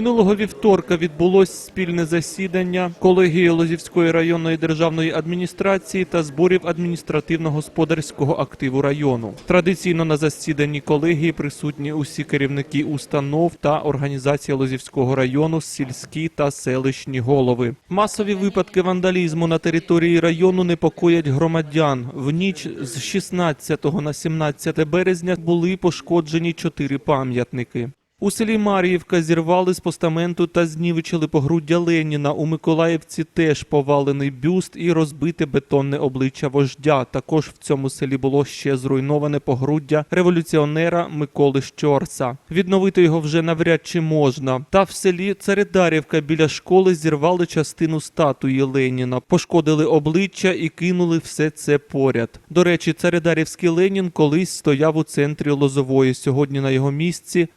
Минулого вівторка відбулось спільне засідання колегії Лозівської районної державної адміністрації та зборів адміністративно-господарського активу району. Традиційно на засіданні колегії присутні усі керівники установ та організації Лозівського району, сільські та селищні голови. Масові випадки вандалізму на території району непокоять громадян. В ніч з 16 на 17 березня були пошкоджені чотири пам'ятники. У селі Мар'ївка зірвали з постаменту та знівечили погруддя Леніна. У Миколаївці теж повалений бюст і розбите бетонне обличчя вождя. Також в цьому селі було ще зруйноване погруддя революціонера Миколи Щорса. Відновити його вже навряд чи можна. Та в селі Царидарівка біля школи зірвали частину статуї Леніна, пошкодили обличчя і кинули все це поряд. До речі, Царидарівський Ленін колись стояв у центрі Лозової. Сьогодні на його місці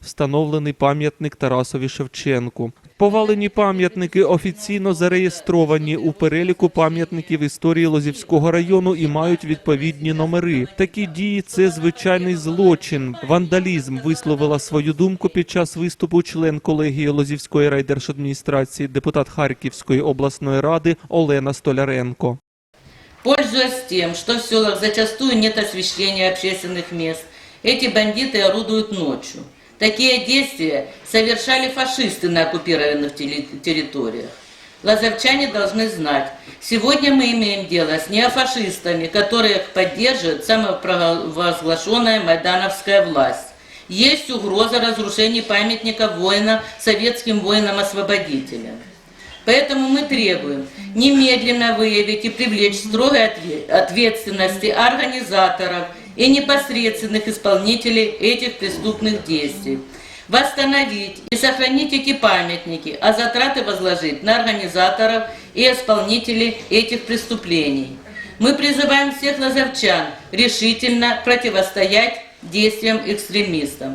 встановлений пам'ятник Тарасові Шевченку. Повалені пам'ятники офіційно зареєстровані у переліку пам'ятників історії Лозівського району і мають відповідні номери. Такі дії це звичайний злочин. Вандалізм висловила свою думку під час виступу член колегії Лозівської райдержадміністрації, депутат Харківської обласної ради Олена Столяренко. Пользуясь тем, что в селах зачастую нет освещения общественных мест, эти бандиты орудуют ночью. Такие действия совершали фашисты на оккупированных территориях. Лазарчане должны знать, сегодня мы имеем дело с неофашистами, которых поддерживает самопровозглашенная майдановская власть. Есть угроза разрушения памятника воина советским воинам-освободителям. Поэтому мы требуем немедленно выявить и привлечь строгой отве- ответственности организаторов и непосредственных исполнителей этих преступных действий. Восстановить и сохранить эти памятники, а затраты возложить на организаторов и исполнителей этих преступлений. Мы призываем всех лазовчан решительно противостоять действиям экстремистов.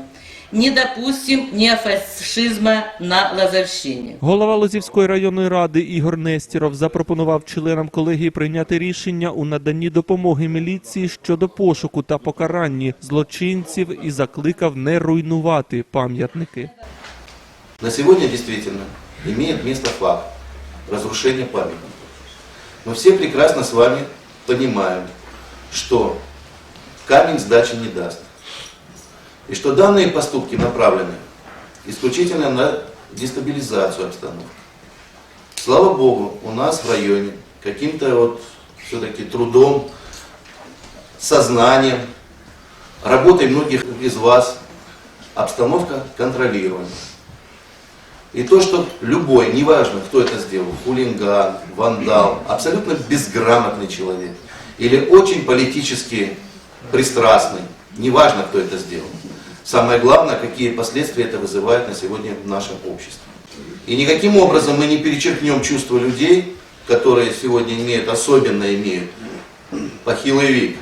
Не допустим неофашизма на Лазовщине. Голова Лозівської районної ради Ігор Нестіров запропонував членам колегії прийняти рішення у наданні допомоги міліції щодо пошуку та покаранні злочинців і закликав не руйнувати пам'ятники. На сегодня действительно имеет место факт разрушения памятников. Мы все прекрасно с вами понимаем, что камень сдачи не даст. И что данные поступки направлены исключительно на дестабилизацию обстановки. Слава Богу, у нас в районе каким-то вот все-таки трудом, сознанием, работой многих из вас обстановка контролируема. И то, что любой, неважно, кто это сделал, хулиган, вандал, абсолютно безграмотный человек или очень политически пристрастный, неважно, кто это сделал. Самое главное, какие последствия это вызывает на сегодня в нашем обществе. И никаким образом мы не перечеркнем чувства людей, которые сегодня имеют, особенно имеют похилый вид.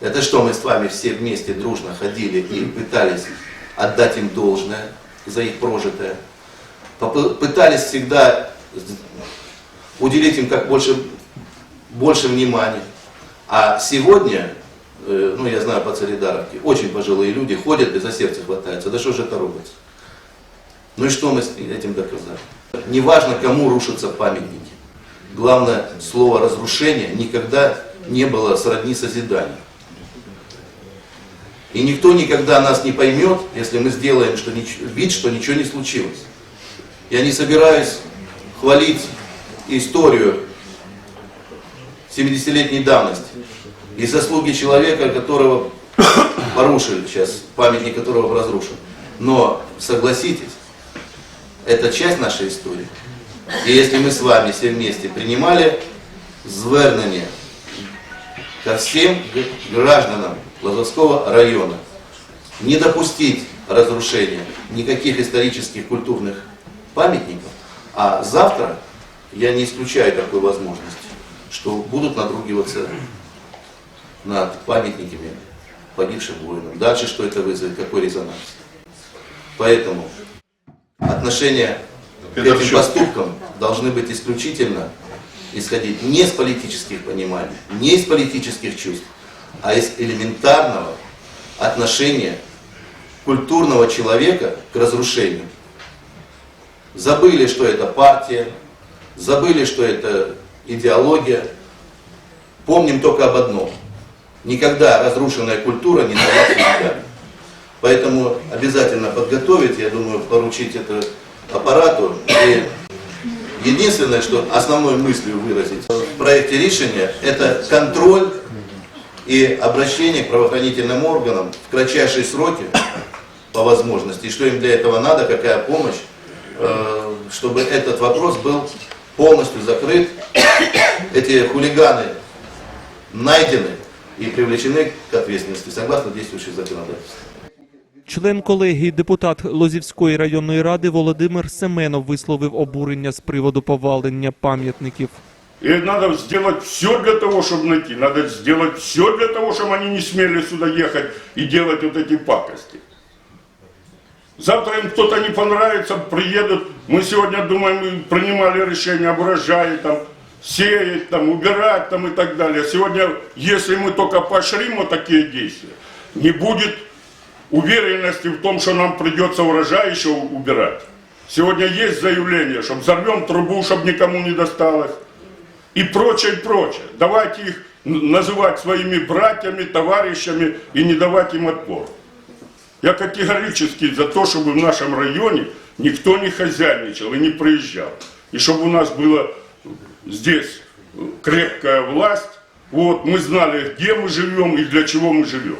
Это что, мы с вами все вместе дружно ходили и пытались отдать им должное за их прожитое. Пытались всегда уделить им как больше, больше внимания. А сегодня, ну я знаю по Царидаровке, очень пожилые люди ходят и за сердце хватаются. Да что же это робится? Ну и что мы с этим доказали? Неважно, кому рушатся памятники. Главное, слово разрушение никогда не было сродни созиданию. И никто никогда нас не поймет, если мы сделаем что нич- вид, что ничего не случилось. Я не собираюсь хвалить историю 70-летней давности и заслуги человека, которого порушили сейчас, памятник которого разрушен. Но согласитесь, это часть нашей истории. И если мы с вами все вместе принимали звернення ко всем гражданам Лазовского района, не допустить разрушения никаких исторических культурных памятников, а завтра я не исключаю такой возможности, что будут надругиваться над памятниками погибшим воинам. Дальше что это вызовет, какой резонанс. Поэтому отношения к этим поступкам должны быть исключительно исходить не с политических пониманий, не из политических чувств, а из элементарного отношения культурного человека к разрушению. забыли, что это партия, забыли, что это идеология. Помним только об одном. Никогда разрушенная культура не становится веками. Поэтому обязательно подготовить, я думаю, поручить это аппарату. И единственное, что основной мыслью выразить в проекте решения, это контроль и обращение к правоохранительным органам в кратчайшие сроки по возможности, и что им для этого надо, какая помощь, э, чтобы этот вопрос был полностью закрыт. Эти хулиганы найдены и привлечены к ответственности согласно действующей законодательству. Член колегії депутат Лозівської районної ради Володимир Семенов висловив обурення з приводу повалення пам'ятників. И надо сделать все для того, чтобы найти. Надо сделать все для того, чтобы они не смели сюда ехать и делать вот эти пакости. Завтра им кто-то не понравится, приедут. Мы сегодня думаем, мы принимали решение об урожае, там, Сеять, там, убирать там, и так далее. Сегодня, если мы только поощрим вот такие действия, не будет уверенности в том, что нам придется урожай еще убирать. Сегодня есть заявление, что взорвем трубу, чтобы никому не досталось. И прочее, и прочее. Давайте их называть своими братьями, товарищами и не давать им отпор. Я категорически за то, чтобы в нашем районе никто не хозяйничал и не приезжал. И чтобы у нас была здесь крепкая власть. Вот, мы знали, где мы живем и для чего мы живем.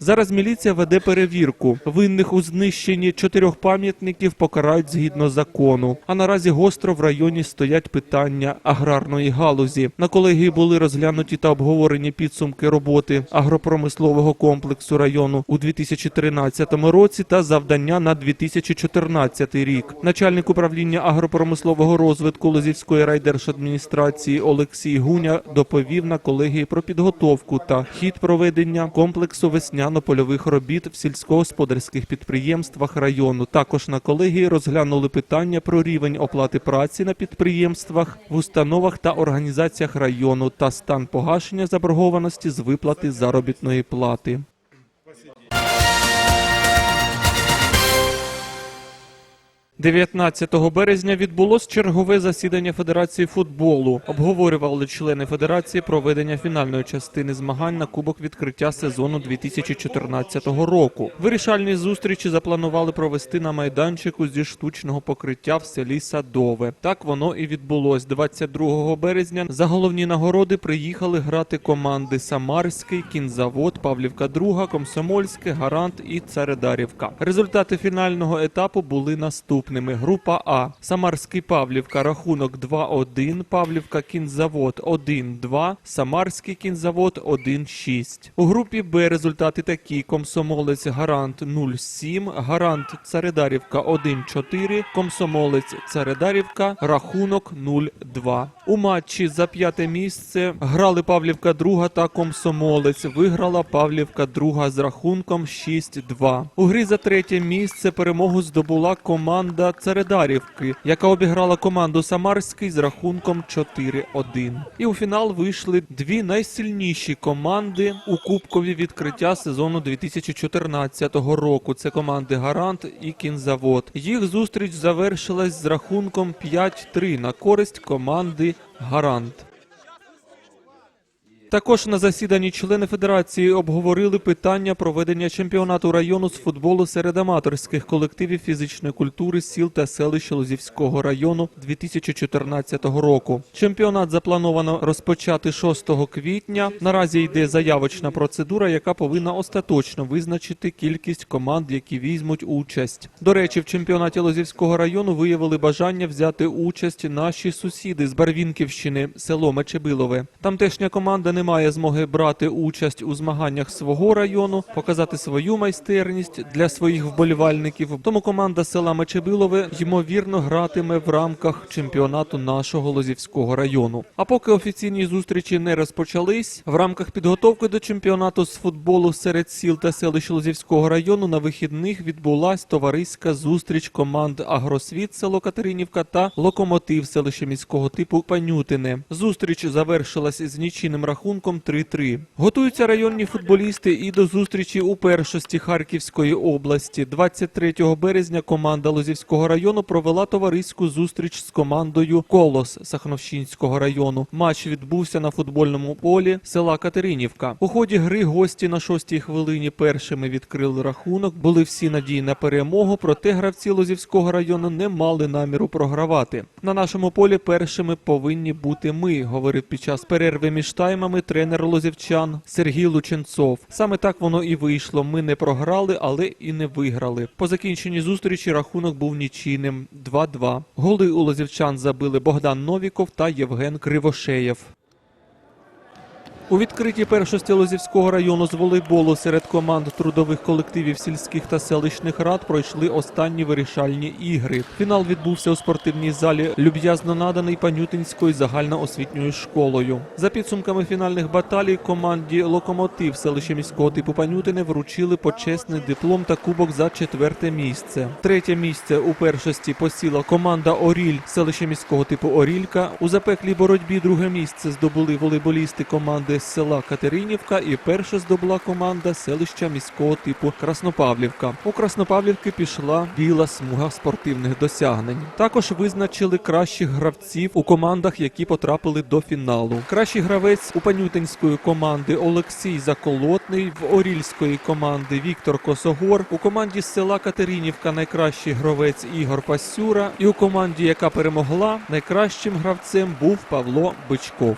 Зараз міліція веде перевірку. Винних у знищенні чотирьох пам'ятників покарають згідно закону. А наразі гостро в районі стоять питання аграрної галузі. На колегії були розглянуті та обговорені підсумки роботи агропромислового комплексу району у 2013 році та завдання на 2014 рік. Начальник управління агропромислового розвитку Лозівської райдержадміністрації Олексій Гуня доповів на колегії про підготовку та хід проведення комплексу весняно-польових робіт в сільськогосподарських підприємствах району. Також на колегії розглянули питання про рівень оплати праці на підприємствах, в установах та організаціях району та стан погашення заборгованості з виплати заробітної плати. – 19 березня відбулось чергове засідання Федерації футболу. Обговорювали члени федерації проведення фінальної частини змагань на кубок відкриття сезону 2014 року. Вирішальні зустрічі запланували провести на майданчику зі штучного покриття в селі Садове. Так воно і відбулось. 22 березня за головні нагороди приїхали грати команди Самарський, Кінзавод, Павлівка Друга, Комсомольське, Гарант і Царедарівка. Результати фінального етапу були наступними. Група А. Самарський Павлівка рахунок 2-1, Павлівка Кінзавод 1-2, Самарський Кінзавод 1-6. У групі Б результати такі: Комсомолець Гарант 0-7, Гарант Царедарівка 1-4, Комсомолець Царедарівка рахунок 0-2. У матчі за п'яте місце грали Павлівка Друга та Комсомолець. Виграла Павлівка Друга з рахунком 6-2. У грі за третє місце перемогу здобула команда Царедарівки, яка обіграла команду Самарський з рахунком 4-1. І у фінал вийшли дві найсильніші команди у кубкові відкриття сезону 2014 року. Це команди Гарант і Кінзавод. Їх зустріч завершилась з рахунком 5-3 на користь команди Гарант. Також на засіданні члени федерації обговорили питання проведення чемпіонату району з футболу серед аматорських колективів фізичної культури сіл та селищ Лозівського району 2014 року. Чемпіонат заплановано розпочати 6 квітня. Наразі йде заявочна процедура, яка повинна остаточно визначити кількість команд, які візьмуть участь. До речі, в чемпіонаті Лозівського району виявили бажання взяти участь наші сусіди з Барвінківщини, село Мечебилове. Тамтешня команда не має змоги брати участь у змаганнях свого району, показати свою майстерність для своїх вболівальників. Тому команда села Мечебилове ймовірно гратиме в рамках чемпіонату нашого Лозівського району. А поки офіційні зустрічі не розпочались, в рамках підготовки до чемпіонату з футболу серед сіл та селищ Лозівського району на вихідних відбулась товариська зустріч команд Агросвіт село Катеринівка та Локомотив селище міського типу Панютине. Зустріч завершилась з нічийним рахунком рахунком 3-3. Готуються районні футболісти і до зустрічі у першості Харківської області. 23 березня команда Лозівського району провела товариську зустріч з командою Колос Сахновщинського району. Матч відбувся на футбольному полі села Катеринівка. У ході гри гості на шостій хвилині першими відкрили рахунок. Були всі надії на перемогу, проте гравці Лозівського району не мали наміру програвати. На нашому полі першими повинні бути ми, говорив під час перерви між таймами тренер лозівчан Сергій Лученцов. Саме так воно і вийшло. Ми не програли, але і не виграли. По закінченні зустрічі рахунок був нічийним 2-2. Голи у лозівчан забили Богдан Новіков та Євген Кривошеєв. У відкритій першості Лозівського району з волейболу серед команд трудових колективів сільських та селищних рад пройшли останні вирішальні ігри. Фінал відбувся у спортивній залі, люб'язно наданий Панютинською загальноосвітньою школою. За підсумками фінальних баталій команді Локомотив селища міського типу Панютине вручили почесний диплом та кубок за четверте місце. Третє місце у першості посіла команда Оріль селища міського типу Орілька. У запеклій боротьбі друге місце здобули волейболісти команди з села Катеринівка і перше здобула команда селища міського типу Краснопавлівка. У Краснопавлівки пішла біла смуга спортивних досягнень. Також визначили кращих гравців у командах, які потрапили до фіналу. Кращий гравець у панютинської команди Олексій Заколотний, в Орільської команди Віктор Косогор, у команді з села Катеринівка найкращий гравець Ігор Пасюра, і у команді, яка перемогла, найкращим гравцем був Павло Бичков.